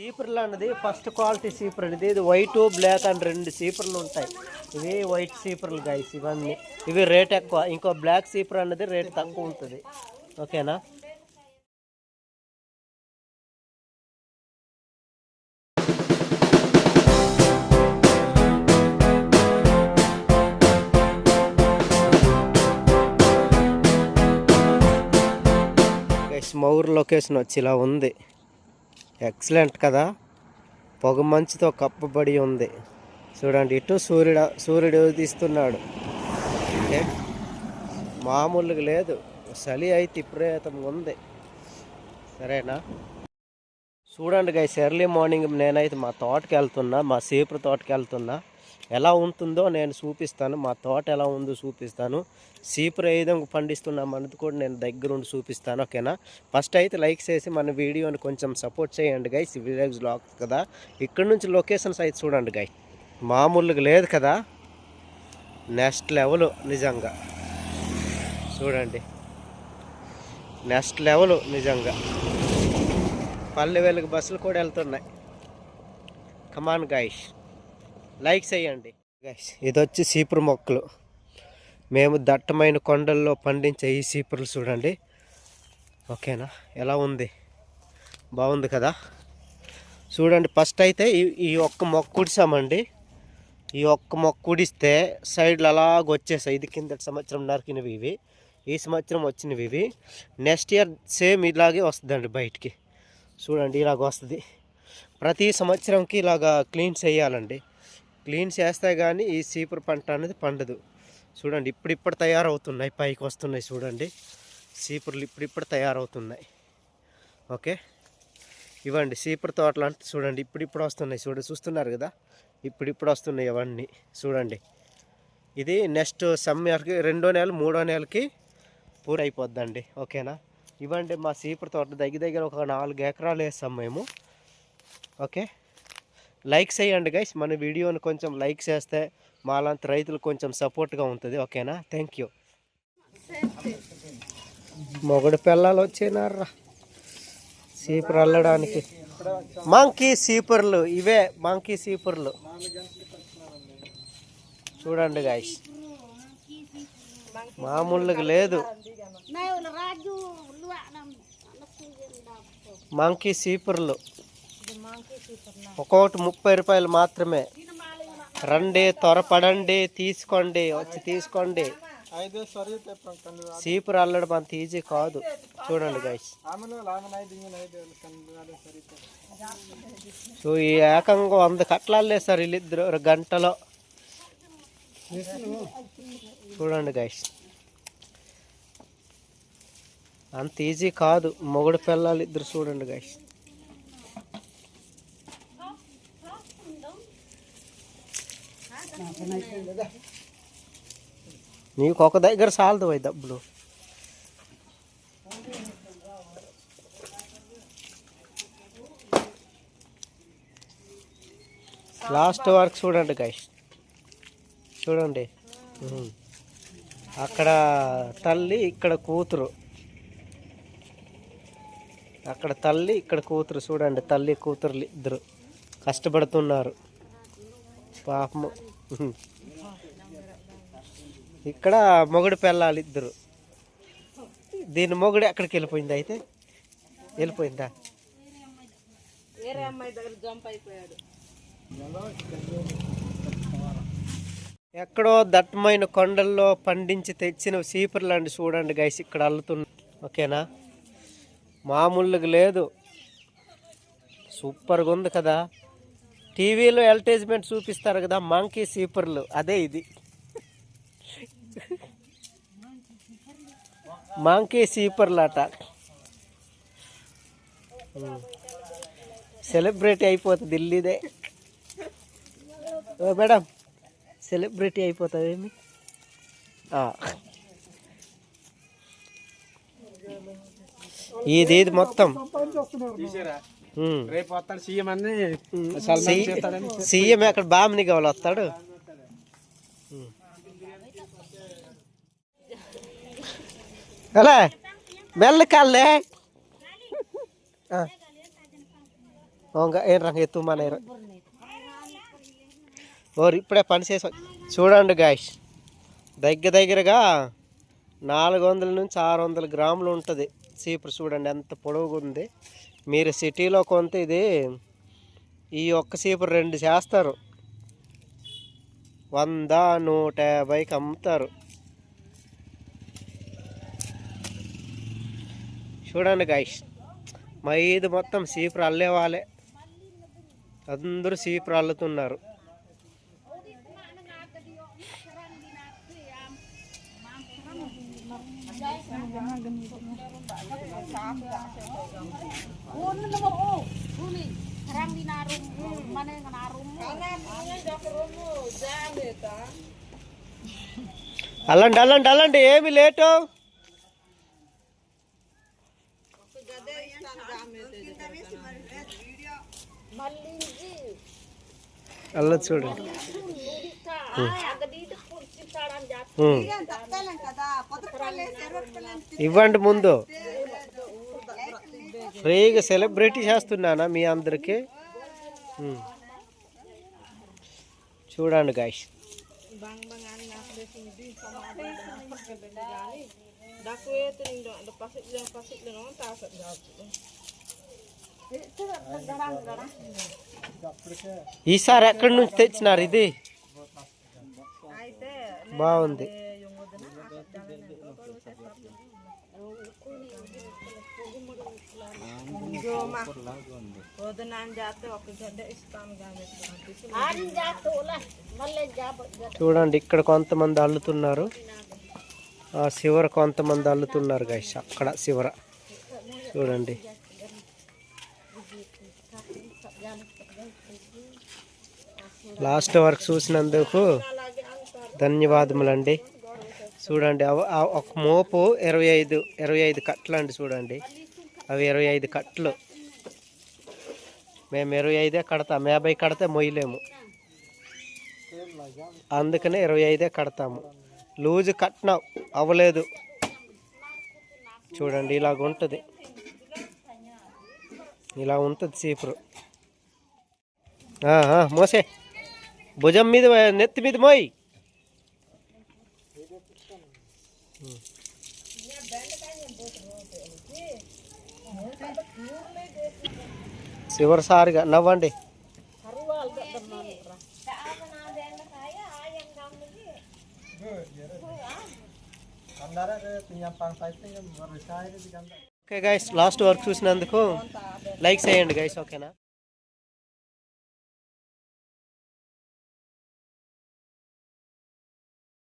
సీపర్లు అన్నది first quality సీపర్ అనేది ఇది వైట్ బ్లాక్ అండ్ రెండు సీపర్లు ఉంటాయి. ఇవి వైట్ సీపర్లు గైస్ ఇవన్నీ. ఇవి రేట్ ఎక్కువ. ఇంకో బ్లాక్ సీపర్ అన్నది రేట్ తక్కువ ఉంటుంది. ఓకేనా? గైస్ మా ఊరు లొకేషన్ వచ్చి ఇలా ఉంది. ఎక్సలెంట్ కదా. పొగ మంచుతో కప్పబడి ఉంది. చూడండి ఇటు సూర్యుడు సూర్యుడు తీస్తున్నాడు? అంటే మామూలుగా లేదు. చలి అయితే విపరీతం ఉంది. సరేనా? చూడండి గైస్ ఎర్లీ మార్నింగ్ నేనైతే మా తోటకి వెళ్తున్నా మా సేపు తోటకి వెళ్తున్నా. ఎలా ఉంటుందో నేను చూపిస్తాను. మా తోట ఎలా ఉందో చూపిస్తాను. సీపురు ఏ విధంగా పండిస్తున్నాం అన్నది కూడా నేను దగ్గరుండి చూపిస్తాను ఓకేనా? ఫస్ట్ అయితే లైక్ చేసి మన వీడియోని కొంచెం సపోర్ట్ చేయండి గైస్. విలేజ్ బ్లాగ్ కదా. ఇక్కడ నుంచి లొకేషన్స్ అయితే చూడండి గాయ్ మామూలుగా లేదు కదా. నెక్స్ట్ లెవెల్ నిజంగా. చూడండి. నెక్స్ట్ లెవెల్ నిజంగా. పల్లె వెలుగు బస్సులు కూడా వెళ్తున్నాయి. కమాన్ గాయష్ లైక్ చేయండి ఇది వచ్చి సీపురు మొక్కలు. మేము దట్టమైన కొండల్లో పండించే ఈ సీపురులు చూడండి. ఓకేనా? ఎలా ఉంది? బాగుంది కదా? చూడండి ఫస్ట్ అయితే ఈ ఈ ఒక్క మొక్క కుడిసామండి ఈ ఒక్క మొక్క కుడిస్తే సైడ్లు అలాగ వచ్చేసాయి. ఇది కింద సంవత్సరం నరికినవి ఇవి. ఈ సంవత్సరం వచ్చినవి ఇవి. నెక్స్ట్ ఇయర్ సేమ్ ఇలాగే వస్తుందండి బయటికి. చూడండి ఇలాగ వస్తుంది. ప్రతి సంవత్సరంకి ఇలాగా క్లీన్ చేయాలండి క్లీన్ చేస్తే కానీ ఈ సీపురు పంట అనేది పండదు. చూడండి ఇప్పుడిప్పుడు తయారవుతున్నాయి పైకి వస్తున్నాయి చూడండి. సీపర్లు ఇప్పుడిప్పుడు తయారవుతున్నాయి. ఓకే? ఇవ్వండి సీపురు తోటలు అంటే చూడండి ఇప్పుడిప్పుడు వస్తున్నాయి చూడండి చూస్తున్నారు కదా? ఇప్పుడిప్పుడు వస్తున్నాయి అవన్నీ చూడండి. ఇది నెక్స్ట్ సమ్మర్కి రెండో నెల మూడో నెలకి పూర్తి అయిపోద్దండి ఓకేనా? ఇవ్వండి మా సీపురు తోట దగ్గర దగ్గర ఒక నాలుగు ఎకరాలు వేస్తాం మేము. ఓకే? లైక్ చేయండి గైస్ మన వీడియోని కొంచెం లైక్ చేస్తే మాలాంటి రైతులు కొంచెం సపోర్ట్గా ఉంటుంది. ఓకేనా? థ్యాంక్ యూ మొగడు పిల్లలు వచ్చినారా సీపర్ అల్లడానికి. మంకీ సీపర్లు ఇవే మంకీ సీపర్లు చూడండి గాయస్ మామూలుగా లేదు. మంకీ సీపర్లు ఒక్కొక్కటి ముప్పై రూపాయలు మాత్రమే. రండి త్వరపడండి తీసుకోండి వచ్చి తీసుకోండి. సీపురు అల్లడం అంత ఈజీ కాదు. చూడండి గైస్ సో ఈ ఏకంగా వంద కట్టలాలే సార్ వీళ్ళిద్దరు గంటలో. చూడండి గైస్ అంత ఈజీ కాదు. మొగుడు పిల్లలు ఇద్దరు చూడండి గైస్ నీకు ఒక దగ్గర సాలదు అవి డబ్బులు. లాస్ట్ వరకు చూడండి గైస్ చూడండి. అక్కడ తల్లి ఇక్కడ కూతురు. అక్కడ తల్లి ఇక్కడ కూతురు. చూడండి తల్లి కూతురు ఇద్దరు. కష్టపడుతున్నారు. పాపము. ఇక్కడ మొగుడు పెళ్ళాలి ఇద్దరు. దీని మొగుడు ఎక్కడికి వెళ్ళిపోయింది అయితే? వెళ్ళిపోయిందా? ఎక్కడో దట్టమైన కొండల్లో పండించి తెచ్చిన సీపర్లు అండి చూడండి గైస్ ఇక్కడ అల్లుతున్న. ఓకేనా? మామూలుగా లేదు. సూపర్గా ఉంది కదా? టీవీలో అడ్వర్టైజ్మెంట్ చూపిస్తారు కదా మంకీ సీపర్లు. అదే ఇది. మంకీ సీపర్లు అట సెలబ్రిటీ అయిపోతుంది ఢిల్లీదే. ఓ మేడం సెలబ్రిటీ అయిపోతావేమి? ఇది ఇది మొత్తం? రేపు వస్తాడు సీఎం అని సీఎం అక్కడ బామిని కావాలి వస్తాడు? ఎలా మెల్ల కాళ్ళే. ఏం రంగు ఎత్తు మన ఓరు ఇప్పుడే పని చేసి. చూడండి గాయస్ దగ్గర దగ్గరగా నాలుగు వందల నుంచి ఆరు వందల గ్రాములు ఉంటుంది. చీపురు చూడండి ఎంత పొడవుగా ఉంది. మీరు సిటీలో కొంత ఇది ఈ ఒక్క రెండు చేస్తారు. వంద నూట యాభైకి అమ్ముతారు. చూడండి గాయస్ మా ఇది మొత్తం సీపురు అల్లేవాలే అందరూ సీపురు అల్లుతున్నారు. అల్లండి అల్లండి అల్లండి ఏమి లేటు? అల్ల చూడండి. ఇవ్వండి ముందు. ఫ్రీగా సెలబ్రిటీ చేస్తున్నానా మీ అందరికి? చూడండి గాయ ఈసారి ఎక్కడి నుంచి తెచ్చినారు ఇది? బాగుంది. చూడండి ఇక్కడ కొంతమంది అల్లుతున్నారు. ఆ శివర కొంతమంది అల్లుతున్నారు గైస్ అక్కడ శివర. చూడండి. లాస్ట్ వరకు చూసినందుకు ధన్యవాదములండి. చూడండి అవ- ఒక మోపు ఇరవై ఐదు ఇరవై ఐదు కట్టలు అండి చూడండి. అవి ఇరవై ఐదు కట్టలు. మేము ఇరవై ఐదే కడతాం యాభై కడితే మొయ్యలేము. అందుకనే ఇరవై ఐదే కడతాము. లూజు కట్నం అవ్వలేదు. చూడండి ఇలాగ ఉంటుంది. ఇలా ఉంటుంది సీపురు మోసే. భుజం మీద నెత్తి మీద మోయి చివరిసారిగా నవ్వండి. ఓకే గైస్ లాస్ట్ వర్క్ చూసినందుకు లైక్ చేయండి గైస్ ఓకేనా